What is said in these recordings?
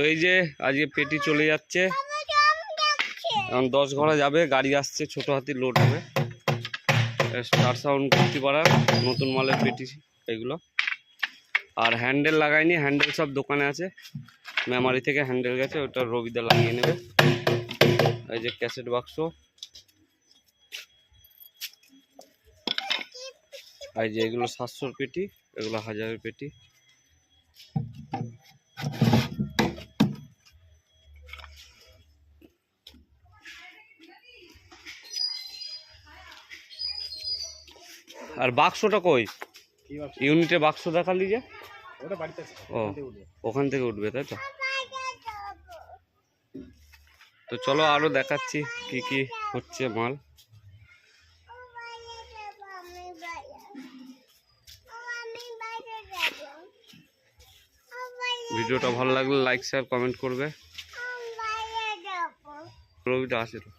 তো এই যে আজকে পেটি চলে যাচ্ছে। এখন দশ ঘোড়া যাবে, গাড়ি আসছে ছোট হাতির লোড হবে স্টার সাউন্ড করতে পারার নতুন মালের পেটি এগুলো। আর হ্যান্ডেল লাগাইনি, হ্যান্ডেল সব দোকানে আছে। মেমারি থেকে হ্যান্ডেল গেছে, ওটা রবিদা লাগিয়ে নেবে। এই যে ক্যাসেট বাক্স। এই যে এগুলো সাতশোর পেটি, এগুলো হাজারের পেটি। আর বাক্সটা কই? কি বাক্স? ইউনিটে বাক্স দেখালি যে? ওটা বাড়িতে আছে ও ওখান থেকে উঠবে। ওখান থেকে উঠবে তাই তো? তো চলো আরও দেখাচ্ছি কি কি হচ্ছে মাল। ভিডিওটা ভালো লাগলে লাইক শেয়ার কমেন্ট করবে। রবিটা আছে তো।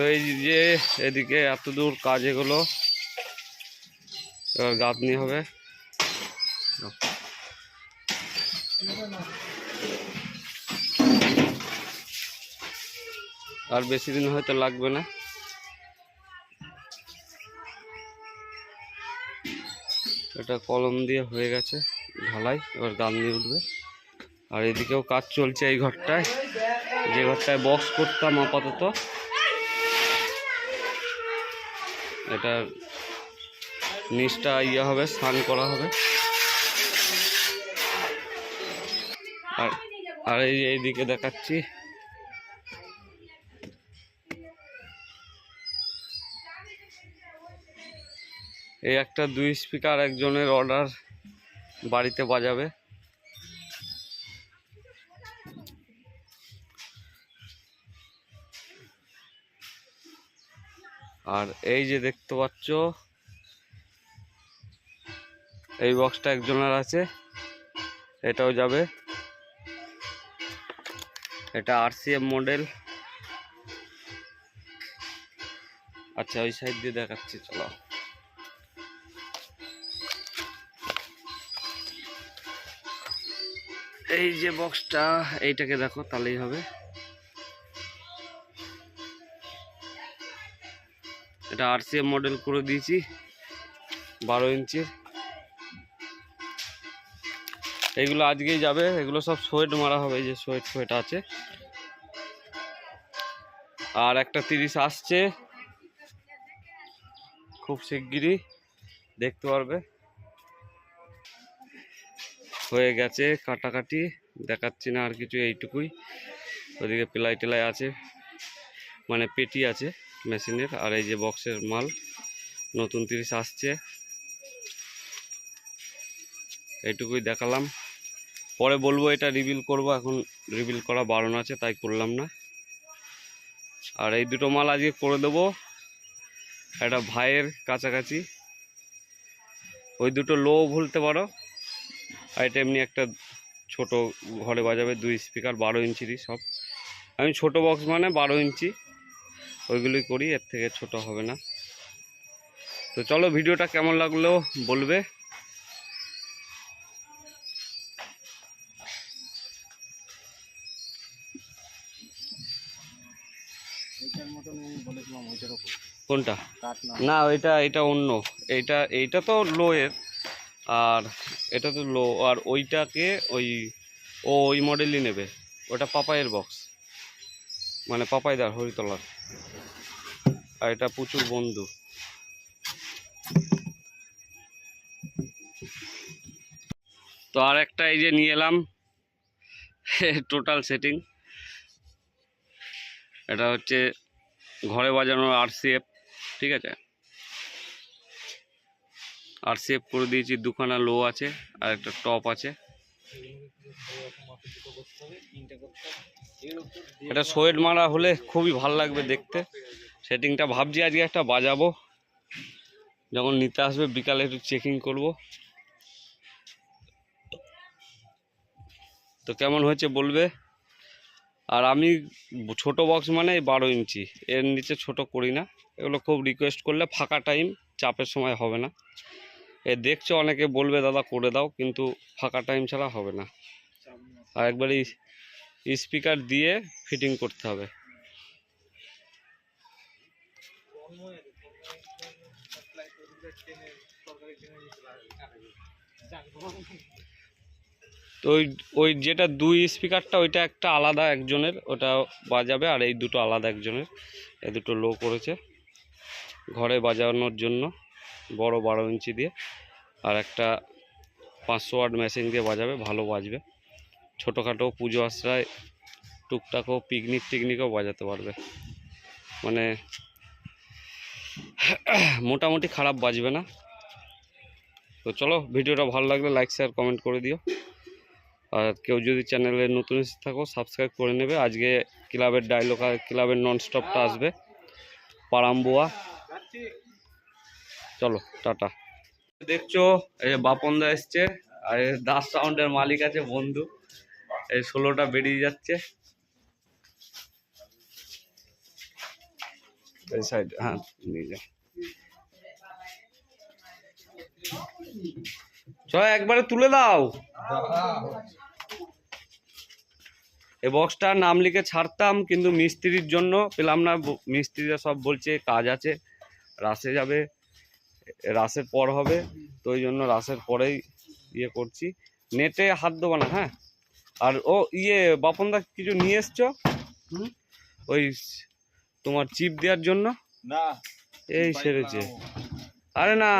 তো এই যে এদিকে এত দূর কাজ এগুলো, এবার গাঁথনি হবে। আর বেশি দিন হয়তো লাগবে না। এটা কলম দিয়ে হয়ে গেছে ঢালাই, এবার গাঁথনি উঠবে। আর এদিকেও কাজ চলছে এই ঘরটায়। যে ঘরটায় বক্স করতাম আপাতত এটা নিচটা ইয়ে হবে, স্নান করা হবে। আর আর এই এইদিকে দেখাচ্ছি। এই একটা দুই স্পিকার একজনের অর্ডার বাড়িতে বাজাবে। আর এই যে দেখতে পাচ্ছ, এই বক্সটা একজনের আছে, এটাও যাবে। এটা আরসিএম মডেল আচ্ছা ওই সাইড দিয়ে দেখাচ্ছি, চলো। এই যে বক্সটা এইটাকে দেখো, তাহলেই হবে। এটা আরসিএম মডেল করে দিয়েছি, বারো ইঞ্চির। এগুলো আজকেই যাবে, এগুলো সব সোয়েট মারা হবে যে সোয়েট সোয়েট আছে। আর একটা তিরিশ আসছে, খুব শিগগিরই, দেখতে পারবে। হয়ে গেছে কাটাকাটি, দেখাচ্ছি না আর কিছু, এইটুকুই। ওদিকে প্লাই টেলাই আছে মানে পেটি আছে। মেশিনের, আর এই যে বক্সের মাল, নতুন তিরিশ আসছে। এইটুকুই দেখালাম। পরে বলব এটা রিভিল করব, এখন রিভিল করা বারণ আছে, তাই করলাম না। আর এই দুটো মাল আজকে করে দেবো, একটা ভাইয়ের কাছাকাছি। ওই দুটো লো ভুলতে পারো। আর এটা এমনি একটা ছোট ঘরে বাজাবে, দুই স্পিকার বারো ইঞ্চিরই সব। আমি ছোট বক্স মানে বারো ইঞ্চি। ওইগুলোই করি এর থেকে ছোট হবে না। তো চলো ভিডিওটা কেমন লাগল বলবে। কোনটা? না এটা এটা অন্য। এইটা এইটা তো লো এর আর এটা তো লো আর ওইটাকে ওই ও ওই মডেলই নেবে। ওটা পাপাইয়ের বক্স মানে পাপাইদার হরিতলার। আর এটা প্রচুর বন্ধু। তো আর একটা এই যে নিয়ে এলাম টোটাল সেটিং এটা হচ্ছে ঘরে বাজানোর আরসিএফ ঠিক আছে? আরসিএফ করে দিয়েছি, দুখানা লো আছে আর একটা টপ আছে। এটা সোয়েট মারা হলে খুবই ভালো লাগবে দেখতে। সেটিংটা ভাবছি আজকে একটা বাজাবো। যখন নিতে আসবে, বিকালে একটু চেকিং করব। তো কেমন হয়েছে বলবে? আর আমি ছোট বক্স মানে বারো ইঞ্চি এর নিচে ছোট করি না। এগুলো খুব রিকোয়েস্ট করলে ফাঁকা টাইম চাপের সময় হবে না। এ দেখছ অনেকে বলবে, দাদা, করে দাও। কিন্তু ফাঁকা টাইম ছাড়া হবে না। আর একবারে স্পিকার দিয়ে ফিটিং করতে হবে। তো ওই ওই যেটা দুই স্পিকারটা, ওইটা একটা আলাদা একজনের, ওটা বাজাবে, আর এই দুটো আলাদা একজনের। এই দুটো লো করেছে, ঘরে বাজানোর জন্য, বড় বারো ইঞ্চি দিয়ে। আর একটা পাঁচশো ওয়াট মেশিন দিয়ে বাজাবে, ভালো বাজবে। ছোটোখাটো পুজো আশ্রয়, টুকটাকও পিকনিক টিকনিকও বাজাতে পারবে। মানে মোটামুটি খারাপ বাজবে না। তো চলো, ভিডিওটা ভালো লাগলে লাইক শেয়ার কমেন্ট করে দিও। আর কেউ যদি চ্যানেলে নতুন এসে থাকো সাবস্ক্রাইব করে নেবে। আজকে ক্লাবের ডায়লগ ক্লাবের নন স্টপটা আসবে। পারাম্বুয়া চলো, টাটা। দেখছ, এই বাপনদা এসছে। আর দাস সাউন্ডের মালিক আছে বন্ধু। এই ষোলোটা বেরিয়ে যাচ্ছে। এই সাইড হ্যাঁ নিয়ে যাও চ একবারে তুলে দাও। এই বক্সটার নাম লিখে ছাড়তাম কিন্তু মিস্ত্রির জন্য পেলাম না। মিস্ত্রিরা সব বলছে কাজ আছে রাসে যাবে রাসের পর হবে। তো ওই জন্য রাসের পরেই ইয়ে করছি। নেটে হাত দেবো না হ্যাঁ? আর ও ইয়ে বাপনদা কিছু নিয়ে এসছো? ওই তোমার চিপ দেওয়ার জন্য? না। এই সেরেছে আরে না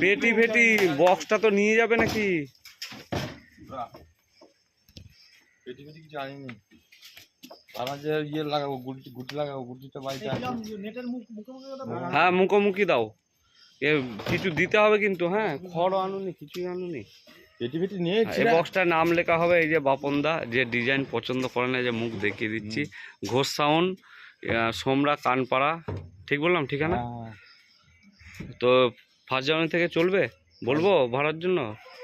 পেটি ফেটি বক্সটা তো নিয়ে যাবে নাকি? পেটি পেটি কিছু আনিনি। ইয়ে। হ্যাঁ মুখোমুখি দাও। এ কিছু দিতে হবে কিন্তু হ্যাঁ? খড় আনুনি কিছুই আনুনি। নিয়ে এই বক্সটার নাম লেখা হবে এই যে বাপনদা যে ডিজাইন পছন্দ করে না যে মুখ দেখিয়ে দিচ্ছি। ঘোষ সাউন্ড সোমরা কানপাড়া ঠিক বললাম ঠিকানা? হ্যাঁ, তো ফার্স্ট জানুয়ারি থেকে চলবে? বলব ভাড়ার জন্য?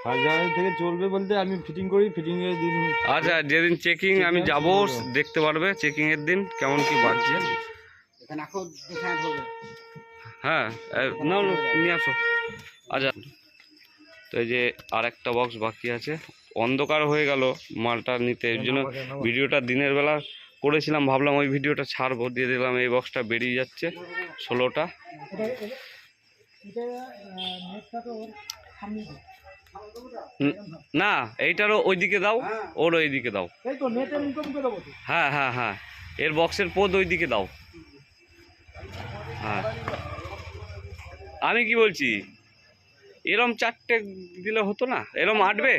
ফার্স্ট জানুয়ারি থেকে চলবে বলতে আমি ফিটিং করি ফিটিং এর দিন আচ্ছা যেদিন চেকিং আমি যাব দেখতে পারবে চেকিং এর দিন কেমন কি বাজছে। হ্যাঁ নাও, নিয়ে আসো। আচ্ছা তো এই যে আর একটা বক্স বাকি আছে। অন্ধকার হয়ে গেল মালটা নিতে এর জন্য ভিডিওটা দিনের বেলা করেছিলাম, ভাবলাম ওই ভিডিওটা ছাড়বো, দিয়ে দিলাম এই বক্সটা বেরিয়ে যাচ্ছে ষোলোটা। ন- এইটারও ওইদিকে দাও, ওর ওইদিকে দাও। হ্যাঁ হ্যাঁ হ্যাঁ এর বক্সের পোদ ওইদিকে দাও। হ্যাঁ। আমি কি বলছি? এরম চারটে দিলে হতো না? এরম আটবে?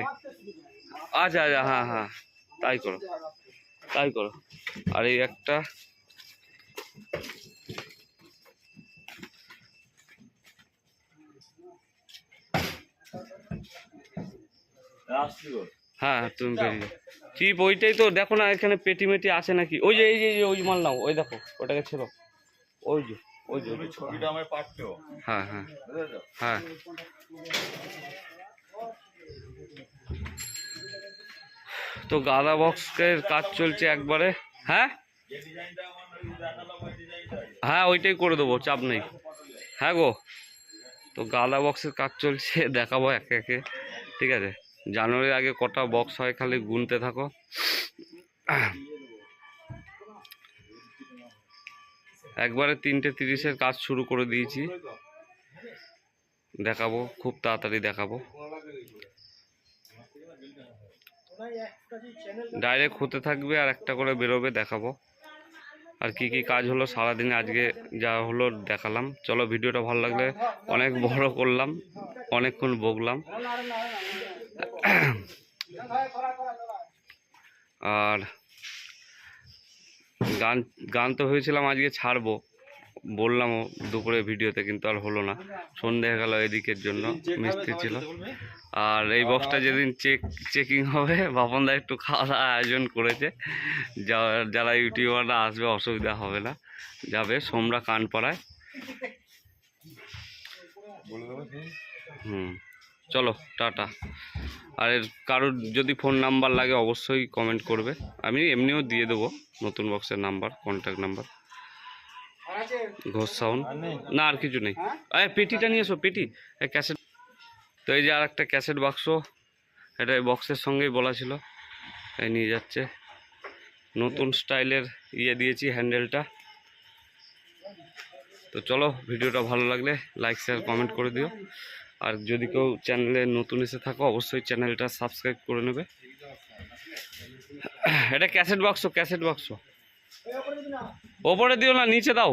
আচ্ছা আচ্ছা হ্যাঁ হ্যাঁ তাই করো। তাই করো। আর এই একটা হ্যাঁ তুমি বেরিয়ে চিপ ওইটাই তো দেখো না এখানে পেটি মেটি আছে নাকি? ওই যে এই যে ওই মাল নাও ওই দেখো ওটাকে ছিল ওই যে ওই যে। ছবিটা হ্যাঁ হ্যাঁ। হ্যাঁ। তো গাদা বক্সের কাজ চলছে একবারে। হ্যাঁ? হ্যাঁ ওইটাই করে দেবো, চাপ নেই। হ্যাঁ গো? তো গাদা বক্সের কাজ চলছে, দেখাবো একে একে। ঠিক আছে? জানুয়ারির আগে কটা বক্স হয়, খালি গুনতে থাকো। একবারে তিনটে তিরিশের কাজ শুরু করে দিয়েছি। দেখাবো, খুব তাড়াতাড়ি দেখাবো। ডাইরেক্ট হতে থাকবে আর একটা করে বেরোবে, দেখাবো। আর কি কি কাজ হলো সারাদিনে, আজকে যা হলো দেখালাম। চলো, ভিডিওটা ভালো লাগলে অনেক বড় করলাম, অনেকক্ষণ বকলাম। আর গান গান তো হয়েছিলাম আজকে ছাড়বো। বললামও দুপুরে ভিডিওতে, কিন্তু আর হলো না। সন্ধে গেল এদিকের জন্য, মিস্ত্রি ছিল। আর এই বক্সটা যেদিন চেক চেকিং হবে, বাপনদা একটু খাওয়া দাওয়া আয়োজন করেছে। যা- যারা ইউটিউবাররা আসবে, অসুবিধা হবে না। যাবে সোমরা কানপাড়ায়। হুম, চলো, টাটা। আর এর কারোর যদি ফোন নাম্বার লাগে, অবশ্যই কমেন্ট করবে। আমি এমনিও দিয়ে দেবো নতুন বক্সের number contact number Ghosh sound. না, আর কিছু নেই। আরে, পেটিটা নিয়ে এসো, পেটি। ক্যাসেট। তো এই যে আর একটা ক্যাসেট বাক্স, এটা বক্সের সঙ্গেই বলা ছিল। এই নিয়ে যাচ্ছে। নতুন স্টাইলের ইয়ে দিয়েছি হ্যান্ডেলটা। তো চলো, ভিডিওটা ভালো লাগলে লাইক, শেয়ার, কমেন্ট করে দিও। আর যদি কেউ চ্যানেলে নতুন এসে থাকো, অবশ্যই চ্যানেলটা সাবস্ক্রাইব করে নেবে। এটা ক্যাসেট বাক্স ক্যাসেট বাক্স। ওপরে দিও না, নিচে দাও।